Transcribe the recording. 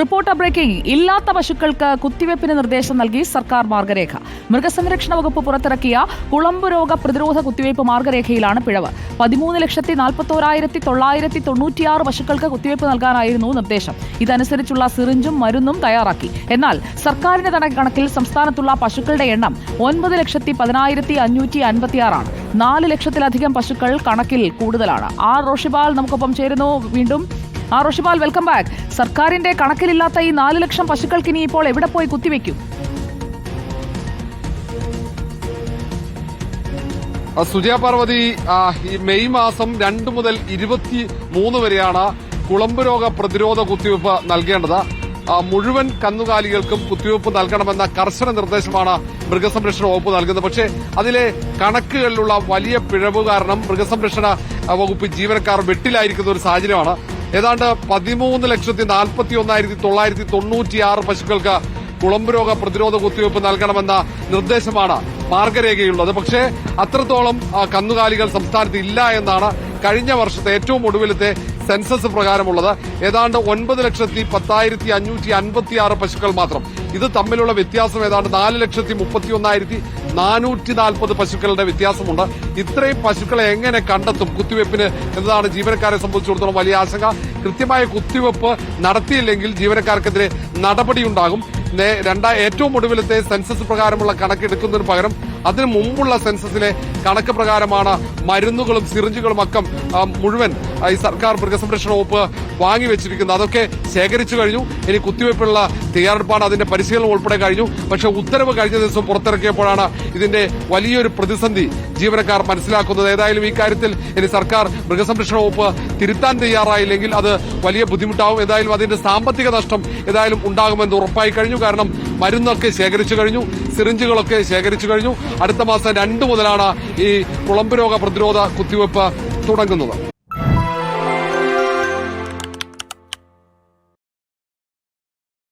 Reporter breaking ഇല്ലാത്ത പശുക്കൾക്ക് കുത്തിവയ്പ്പിന് നിർദ്ദേശം നൽകി സർക്കാർ മാർഗരേഖ. മൃഗസംരക്ഷണ വകുപ്പ് പുറത്തിറക്കിയ കുളമ്പ് രോഗ പ്രതിരോധ കുത്തിവയ്പ്പ് മാർഗരേഖയിലാണ് പിഴവ്. പതിമൂന്ന് ലക്ഷത്തി നാൽപ്പത്തോരായിരത്തി തൊള്ളായിരത്തി തൊണ്ണൂറ്റിയാറ് പശുക്കൾക്ക് കുത്തിവയ്പ്പ് നൽകാനായിരുന്നു നിർദ്ദേശം. ഇതനുസരിച്ചുള്ള സിറിഞ്ചും മരുന്നും തയ്യാറാക്കി. എന്നാൽ സർക്കാരിന്റെ കണക്കിൽ സംസ്ഥാനത്തുള്ള പശുക്കളുടെ എണ്ണം ഒൻപത് ലക്ഷത്തി പതിനായിരത്തി അഞ്ഞൂറ്റി അൻപത്തിയാറാണ്. നാല് ലക്ഷത്തിലധികം പശുക്കൾ കണക്കിൽ കൂടുതലാണ്. ആർ. റോഷിബാൽ നമുക്കൊപ്പം ചേരുന്നു. വീണ്ടും ആ റോഷിപാൽ വെൽക്കം ബാക്ക് സർക്കാരിന്റെ കണക്കിലില്ലാത്ത ഈ നാല് ലക്ഷം പശുക്കൾക്ക് ഇനി ഇപ്പോൾ എവിടെ പോയി കുത്തിവെക്കും? സുജയ പാർവതി ഈ മെയ് മാസം രണ്ട് മുതൽ ഇരുപത്തി മൂന്ന് വരെയാണ് കുളമ്പ് രോഗ പ്രതിരോധ കുത്തിവയ്പ്പ് നൽകേണ്ടത്. മുഴുവൻ കന്നുകാലികൾക്കും കുത്തിവയ്പ്പ് നൽകണമെന്ന കർശന നിർദ്ദേശമാണ് മൃഗസംരക്ഷണ വകുപ്പ് നൽകുന്നത്. പക്ഷേ അതിലെ കണക്കുകളിലുള്ള വലിയ പിഴവ് കാരണം മൃഗസംരക്ഷണ വകുപ്പ് ജീവനക്കാർ വെട്ടിലായിരിക്കുന്ന ഒരു സാഹചര്യമാണ്. ഏതാണ്ട് പതിമൂന്ന് ലക്ഷത്തി നാൽപ്പത്തി ഒന്നായിരത്തി തൊള്ളായിരത്തി തൊണ്ണൂറ്റിയാറ് പശുക്കൾക്ക് കുളമ്പ് രോഗ പ്രതിരോധ കുത്തിവയ്പ് നൽകണമെന്ന നിർദ്ദേശമാണ് മാർഗരേഖയുള്ളത്. പക്ഷേ അത്രത്തോളം കന്നുകാലികൾ സംസ്ഥാനത്ത് ഇല്ല എന്നാണ് കഴിഞ്ഞ വർഷത്തെ ഏറ്റവും ഒടുവിലത്തെ സെൻസസ് പ്രകാരമുള്ളത്. ഏതാണ്ട് ഒൻപത് ലക്ഷത്തി പത്തായിരത്തി അഞ്ഞൂറ്റി അൻപത്തി ആറ് പശുക്കൾ മാത്രം. ഇത് തമ്മിലുള്ള വ്യത്യാസം ഏതാണ്ട് നാല് ലക്ഷത്തി മുപ്പത്തി ഒന്നായിരത്തി നാനൂറ്റി നാൽപ്പത് പശുക്കളുടെ വ്യത്യാസമുണ്ട്. ഇത്രയും പശുക്കളെ എങ്ങനെ കണ്ടെത്തും കുത്തിവയ്പ്പിന് എന്നതാണ് ജീവനക്കാരെ സംബന്ധിച്ചിടത്തോളം വലിയ ആശങ്ക. കൃത്യമായ കുത്തിവയ്പ്പ് നടത്തിയില്ലെങ്കിൽ ജീവനക്കാർക്കെതിരെ നടപടിയുണ്ടാകും. രണ്ടാ ഏറ്റവും ഒടുവിലത്തെ സെൻസസ് പ്രകാരമുള്ള കണക്കെടുക്കുന്നതിന് പകരം അതിനു മുമ്പുള്ള സെൻസസിലെ കണക്ക് പ്രകാരമാണ് മരുന്നുകളും സിറിഞ്ചുകളും അക്കം മുഴുവൻ ഈ സർക്കാർ മൃഗസംരക്ഷണ വകുപ്പ് വാങ്ങിവെച്ചിരിക്കുന്നത് അതൊക്കെ ശേഖരിച്ചു കഴിഞ്ഞു. ഇനി കുത്തിവയ്പ്പുള്ള തയ്യാറെടുപ്പാണ് അതിന്റെ പരിശീലനം ഉൾപ്പെടെ കഴിഞ്ഞു. പക്ഷേ ഉത്തരവ് കഴിഞ്ഞ ദിവസം പുറത്തിറക്കിയപ്പോഴാണ് ഇതിന്റെ വലിയൊരു പ്രതിസന്ധി ജീവനക്കാർ മനസ്സിലാക്കുന്നത്. ഏതായാലും ഈ കാര്യത്തിൽ ഇനി സർക്കാർ മൃഗസംരക്ഷണ വകുപ്പ് തിരുത്താൻ തയ്യാറായില്ലെങ്കിൽ അത് വലിയ ബുദ്ധിമുട്ടാവും. ഏതായാലും അതിന്റെ സാമ്പത്തിക നഷ്ടം ഏതായാലും ഉണ്ടാകുമെന്ന് ഉറപ്പായി കഴിഞ്ഞു. കാരണം മരുന്നൊക്കെ ശേഖരിച്ചു കഴിഞ്ഞു സിറിഞ്ചുകളൊക്കെ ശേഖരിച്ചു കഴിഞ്ഞു. അടുത്ത മാസം രണ്ടു മുതലാണ് ഈ കുളമ്പ് രോഗ പ്രതിരോധ കുത്തിവയ്പ്പ് തുടങ്ങുന്നത്.